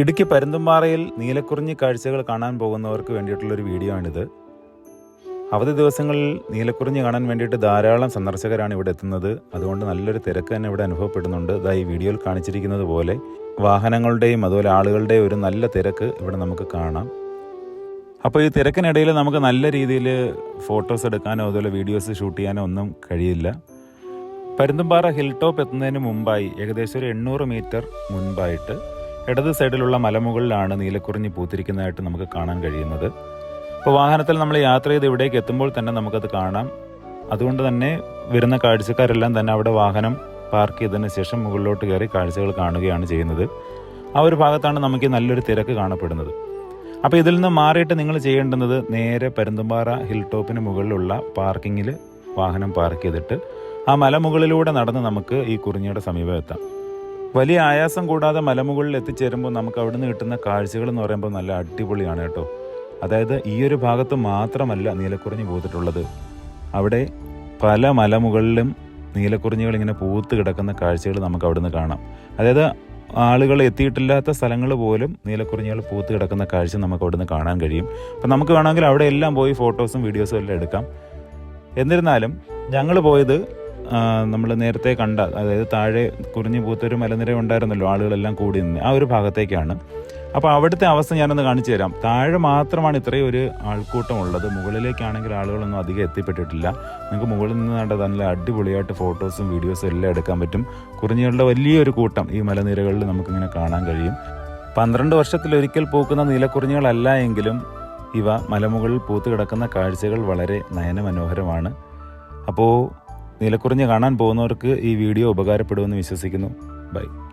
ഇടുക്കി പരുന്തുംപാറയിൽ നീലക്കുറിഞ്ഞി കാഴ്ചകൾ കാണാൻ പോകുന്നവർക്ക് വേണ്ടിയിട്ടുള്ളൊരു വീഡിയോ ആണിത്. അവധി ദിവസങ്ങളിൽ നീലക്കുറിഞ്ഞി കാണാൻ വേണ്ടിയിട്ട് ധാരാളം സന്ദർശകരാണ് ഇവിടെ എത്തുന്നത്. അതുകൊണ്ട് നല്ലൊരു തിരക്ക് തന്നെ ഇവിടെ അനുഭവപ്പെടുന്നുണ്ട്. ഇതാ ഈ വീഡിയോയിൽ കാണിച്ചിരിക്കുന്നത് പോലെ വാഹനങ്ങളുടെയും അതുപോലെ ആളുകളുടെയും ഒരു നല്ല തിരക്ക് ഇവിടെ നമുക്ക് കാണാം. അപ്പോൾ ഈ തിരക്കിനിടയിൽ നമുക്ക് നല്ല രീതിയിൽ ഫോട്ടോസ് എടുക്കാനോ അതുപോലെ വീഡിയോസ് ഷൂട്ട് ചെയ്യാനോ ഒന്നും കഴിയില്ല. പരുന്തുംപാറ ഹിൽ ടോപ്പ് എത്തുന്നതിന് മുമ്പായി ഏകദേശം ഒരു എണ്ണൂറ് മീറ്റർ മുൻപായിട്ട് ഇടത് സൈഡിലുള്ള മലമുകളിലാണ് നീലക്കുറിഞ്ഞി പൂത്തിരിക്കുന്നതായിട്ട് നമുക്ക് കാണാൻ കഴിയുന്നത്. ഇപ്പോൾ വാഹനത്തിൽ നമ്മൾ യാത്ര ചെയ്ത് ഇവിടേക്ക് എത്തുമ്പോൾ തന്നെ നമുക്കത് കാണാം. അതുകൊണ്ട് തന്നെ വരുന്ന കാഴ്ചക്കാരെല്ലാം തന്നെ അവിടെ വാഹനം പാർക്ക് ചെയ്തതിന് ശേഷം മുകളിലോട്ട് കയറി കാഴ്ചകൾ കാണുകയാണ് ചെയ്യുന്നത്. ആ ഒരു ഭാഗത്താണ് നമുക്ക് നല്ലൊരു തിരക്ക് കാണപ്പെടുന്നത്. അപ്പോൾ ഇതിൽ നിന്ന് മാറിയിട്ട് നിങ്ങൾ ചെയ്യേണ്ടുന്നത് നേരെ പരുന്തുംപാറ ഹിൽ ടോപ്പിന് മുകളിലുള്ള പാർക്കിങ്ങിൽ വാഹനം പാർക്ക് ചെയ്തിട്ട് ആ മലമുകളിലൂടെ നടന്ന് നമുക്ക് ഈ കുറിഞ്ഞിയുടെ സമീപം എത്താം. വലിയ ആയാസം കൂടാതെ മലമുകളിൽ എത്തിച്ചേരുമ്പോൾ നമുക്ക് അവിടുന്ന് കിട്ടുന്ന കാഴ്ചകൾ എന്ന് പറയുമ്പോൾ നല്ല അടിപൊളിയാണ് കേട്ടോ. അതായത് ഈ ഒരു ഭാഗത്ത് മാത്രമല്ല നീലക്കുറിഞ്ഞി പൂത്തിട്ടുള്ളത്. അവിടെ പല മലമുകളിലും നീലക്കുറിഞ്ഞികൾ ഇങ്ങനെ പൂത്ത് കിടക്കുന്ന കാഴ്ചകൾ നമുക്ക് അവിടുന്ന് കാണാം. അതായത് ആളുകൾ എത്തിയിട്ടില്ലാത്ത സ്ഥലങ്ങൾ പോലും നീലക്കുറിഞ്ഞികൾ പൂത്ത് കിടക്കുന്ന കാഴ്ച നമുക്ക് അവിടുന്ന് കാണാൻ കഴിയും. അപ്പം നമുക്ക് വേണമെങ്കിൽ അവിടെ എല്ലാം പോയി ഫോട്ടോസും വീഡിയോസും എല്ലാം എടുക്കാം. എന്നിരുന്നാലും ഞങ്ങൾ പോയത് നമ്മൾ നേരത്തെ കണ്ട അതായത് താഴെ കുറിഞ്ഞു പൂത്തൊരു മലനിര ഉണ്ടായിരുന്നല്ലോ ആളുകളെല്ലാം കൂടി നിന്ന്. ആ ഒരു ഭാഗത്തേക്കാണ്. അപ്പോൾ അവിടുത്തെ അവസ്ഥ ഞാനൊന്ന് കാണിച്ചു തരാം. താഴെ മാത്രമാണ് ഇത്രയും ഒരു ആൾക്കൂട്ടം ഉള്ളത് മുകളിലേക്കാണെങ്കിൽ ആളുകളൊന്നും അധികം എത്തിപ്പെട്ടിട്ടില്ല. നിങ്ങൾക്ക് മുകളിൽ നിന്ന് കണ്ട നല്ല അടിപൊളിയായിട്ട് ഫോട്ടോസും വീഡിയോസും എല്ലാം എടുക്കാൻ പറ്റും. കുറിഞ്ഞികളുടെ വലിയൊരു കൂട്ടം ഈ മലനിരകളിൽ നമുക്കിങ്ങനെ കാണാൻ കഴിയും. പന്ത്രണ്ട് വർഷത്തിലൊരിക്കൽ പൂക്കുന്ന നീലക്കുറിഞ്ഞികളല്ല എങ്കിലും ഇവ മലമുകളിൽ പൂത്ത് കിടക്കുന്ന കാഴ്ചകൾ വളരെ നയനമനോഹരമാണ്. അപ്പോൾ നീലക്കുറിഞ്ഞ് കാണാൻ പോകുന്നവർക്ക് ഈ വീഡിയോ ഉപകാരപ്പെടുമെന്ന് വിശ്വസിക്കുന്നു. ബൈ.